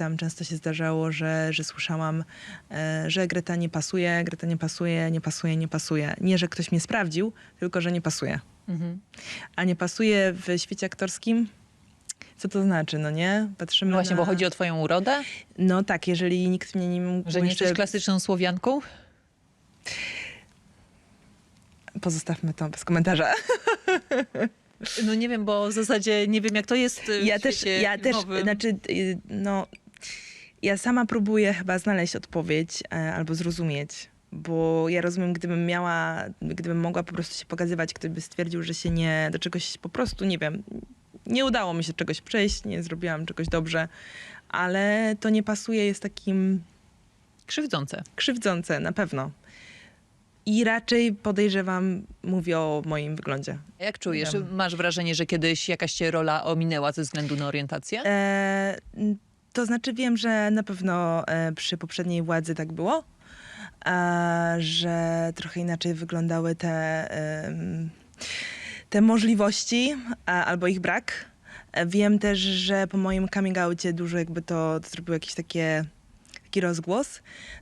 tam często się zdarzało, że, że słyszałam, e, że Greta nie pasuje, Greta nie pasuje, nie pasuje, nie pasuje. Nie, że ktoś mnie sprawdził, tylko że nie pasuje. Mhm. A nie pasuje w świecie aktorskim? Co to znaczy, no nie? Patrzymy No właśnie, na... bo chodzi o twoją urodę, No tak, jeżeli nikt mnie nie mógł że nie jeszcze... jesteś klasyczną Słowianką. Pozostawmy to bez komentarza. No nie wiem, bo w zasadzie nie wiem, jak to jest w Ja też, ja też, znaczy, y, no, ja sama próbuję chyba znaleźć odpowiedź e, albo zrozumieć, bo ja rozumiem, gdybym miała, gdybym mogła po prostu się pokazywać, ktoś stwierdził, że się nie, do czegoś po prostu, nie wiem, nie udało mi się czegoś przejść, nie zrobiłam czegoś dobrze, ale to nie pasuje, jest takim Krzywdzące. krzywdzące, na pewno. I raczej podejrzewam, mówię o moim wyglądzie. Jak czujesz? Masz wrażenie, że kiedyś jakaś cię rola ominęła ze względu na orientację? E, to znaczy wiem, że na pewno e, przy poprzedniej władzy tak było, że trochę inaczej wyglądały te, te możliwości albo ich brak. Wiem też, że po moim coming outie dużo jakby to, zrobiło jakiś takie, taki rozgłos.